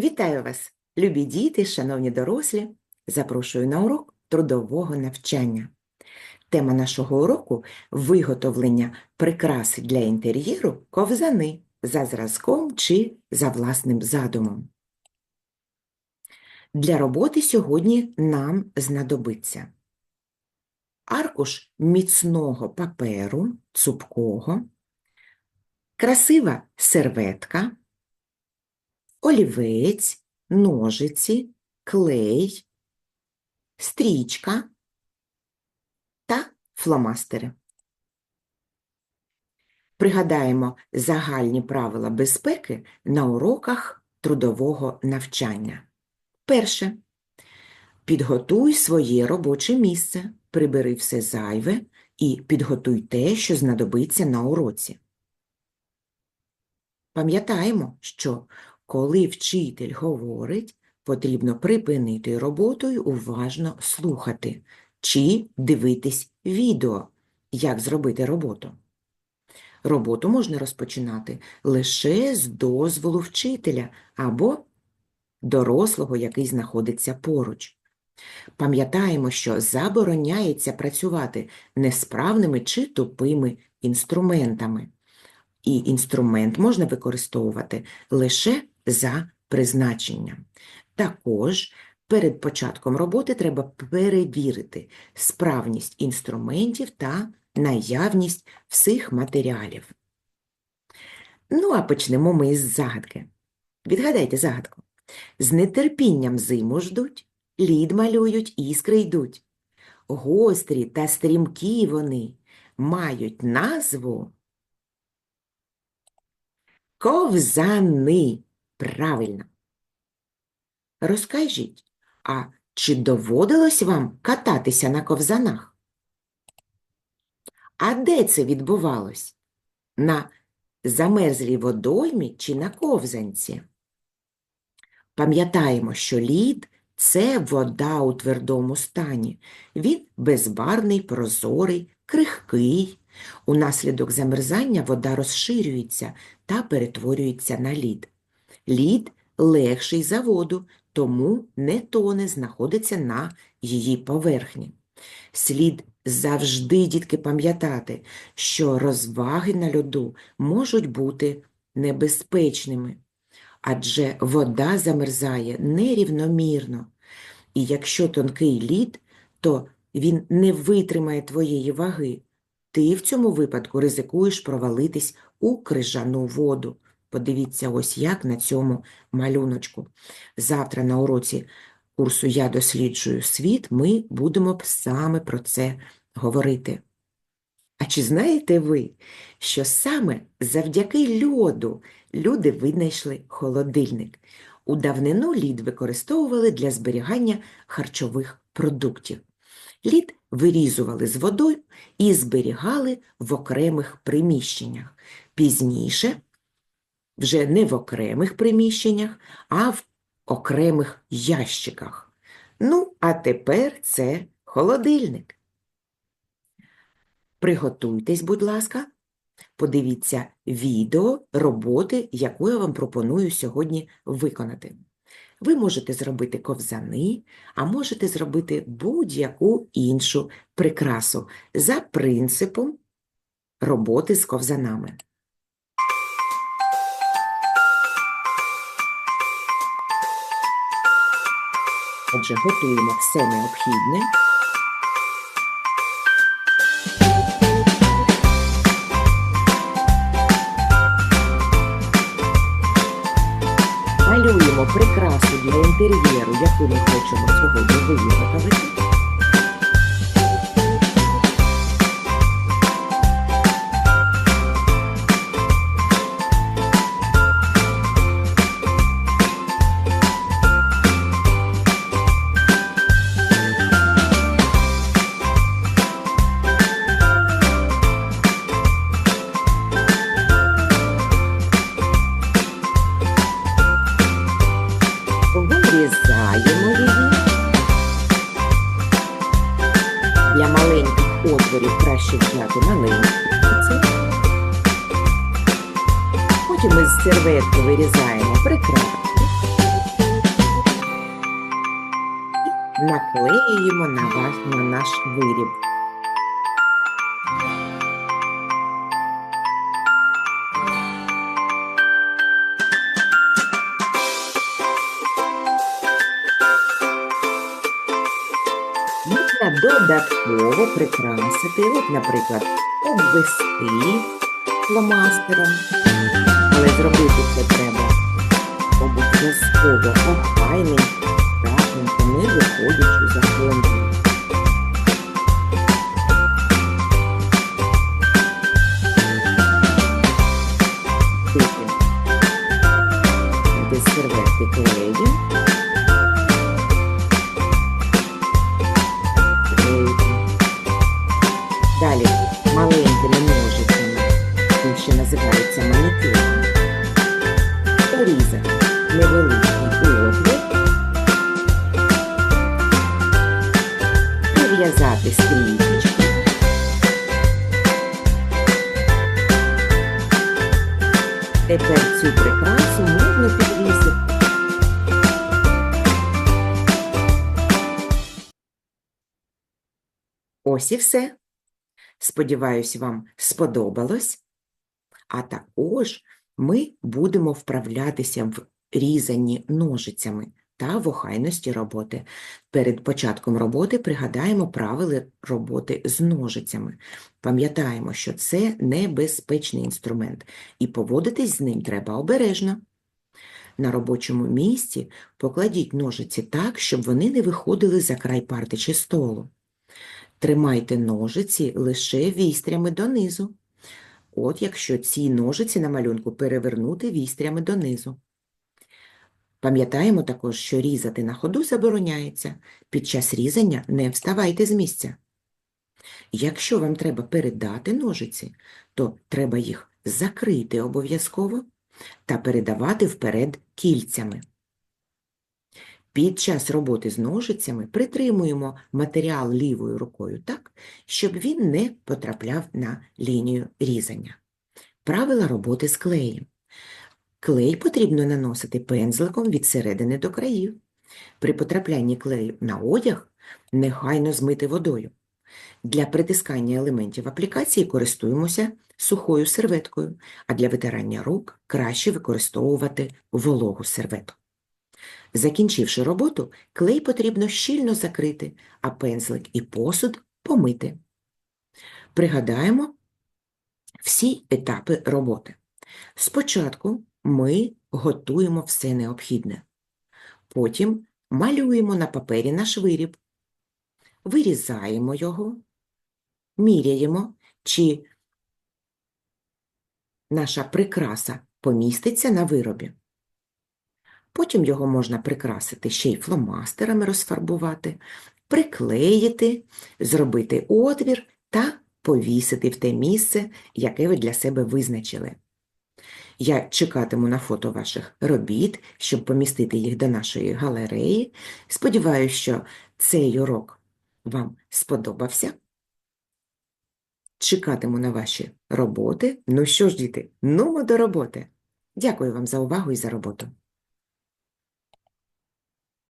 Вітаю вас, любі діти, шановні дорослі. Запрошую на урок трудового навчання. Тема нашого уроку виготовлення прикраси для інтер'єру ковзани за зразком чи за власним задумом. Для роботи сьогодні нам знадобиться аркуш міцного паперу, цупкого, красива серветка, олівець, ножиці, клей, стрічка та фломастери. Пригадаємо загальні правила безпеки на уроках трудового навчання. Перше. Підготуй своє робоче місце, прибери все зайве і підготуй те, що знадобиться на уроці. Пам'ятаємо, що коли вчитель говорить, потрібно припинити роботу і уважно слухати чи дивитись відео, як зробити роботу. Роботу можна розпочинати лише з дозволу вчителя або дорослого, який знаходиться поруч. Пам'ятаємо, що забороняється працювати несправними чи тупими інструментами. І інструмент можна використовувати лише за призначенням. Також перед початком роботи треба перевірити справність інструментів та наявність всіх матеріалів. Ну, а почнемо ми із загадки. Відгадайте загадку. З нетерпінням зиму ждуть, лід малюють, іскри йдуть. Гострі та стрімкі вони мають назву ковзани. Правильно. Розкажіть, а чи доводилось вам кататися на ковзанах? А де це відбувалось? На замерзлій водоймі чи на ковзанці? Пам'ятаємо, що лід це вода у твердому стані. Він безбарний, прозорий, крихкий. Унаслідок замерзання вода розширюється та перетворюється на лід. Лід легший за воду, тому не тоне знаходиться на її поверхні. Слід завжди, дітки, пам'ятати, що розваги на льоду можуть бути небезпечними, адже вода замерзає нерівномірно. І якщо тонкий лід, то він не витримає твоєї ваги. Ти в цьому випадку ризикуєш провалитись у крижану воду. Подивіться ось як на цьому малюночку. Завтра на уроці курсу Я досліджую світ ми будемо саме про це говорити. А чи знаєте ви, що саме завдяки льоду люди винайшли холодильник? У давнину лід використовували для зберігання харчових продуктів. Лід вирізували з водою і зберігали в окремих приміщеннях. Пізніше, вже не в окремих приміщеннях, а в окремих ящиках. Ну, а тепер це холодильник. Приготуйтесь, будь ласка, подивіться відео роботи, яку я вам пропоную сьогодні виконати. Ви можете зробити ковзани, а можете зробити будь-яку іншу прикрасу за принципом роботи з ковзанами. Отже, готуємо все необхідне. Малюємо прикрасу для інтер'єру, яку ми хочемо сьогодні виготовити. маркерів краще зняти маленькі кільце. Потім із серветки вирізаємо прикраску, наклеїмо на наш виріб. Додатково прикрасити, от, наприклад, обвести фломастером. Але зробити це треба обов'язково охайним, акуратненько, не виходячи за. Без серветки клеїмо. Маленькими ножицями, він ще називається манікюром. Порізати невеликий отвір, прив'язати стрічку. Тепер цю прикрасу можна підвісити. Ось і все. Сподіваюсь, вам сподобалось. А також ми будемо вправлятися в різанні ножицями та в роботи. Перед початком роботи пригадаємо правила роботи з ножицями. Пам'ятаємо, що це небезпечний інструмент, і поводитись з ним треба обережно. На робочому місці покладіть ножиці так, щоб вони не виходили за край парти чи столу. Тримайте ножиці лише вістрями донизу. От якщо ці ножиці на малюнку перевернути вістрями донизу. Пам'ятаємо також, що різати на ходу забороняється. Під час різання не вставайте з місця. Якщо вам треба передати ножиці, то треба їх закрити обов'язково та передавати вперед кільцями. Під час роботи з ножицями притримуємо матеріал лівою рукою так, щоб він не потрапляв на лінію різання. Правила роботи з клеєм. Клей потрібно наносити пензликом від середини до країв. При потраплянні клею на одяг нехайно змити водою. Для притискання елементів аплікації користуємося сухою серветкою, а для витирання рук краще використовувати вологу серветку. Закінчивши роботу, клей потрібно щільно закрити, а пензлик і посуд помити. Пригадаємо всі етапи роботи. Спочатку ми готуємо все необхідне. Потім малюємо на папері наш виріб, вирізаємо його, міряємо, чи наша прикраса поміститься на виробі. Потім його можна прикрасити ще й фломастерами розфарбувати, приклеїти, зробити отвір та повісити в те місце, яке ви для себе визначили. Я чекатиму на фото ваших робіт, щоб помістити їх до нашої галереї. Сподіваюся, що цей урок вам сподобався. Чекатиму на ваші роботи. Ну що ж, діти, нумо до роботи. Дякую вам за увагу і за роботу.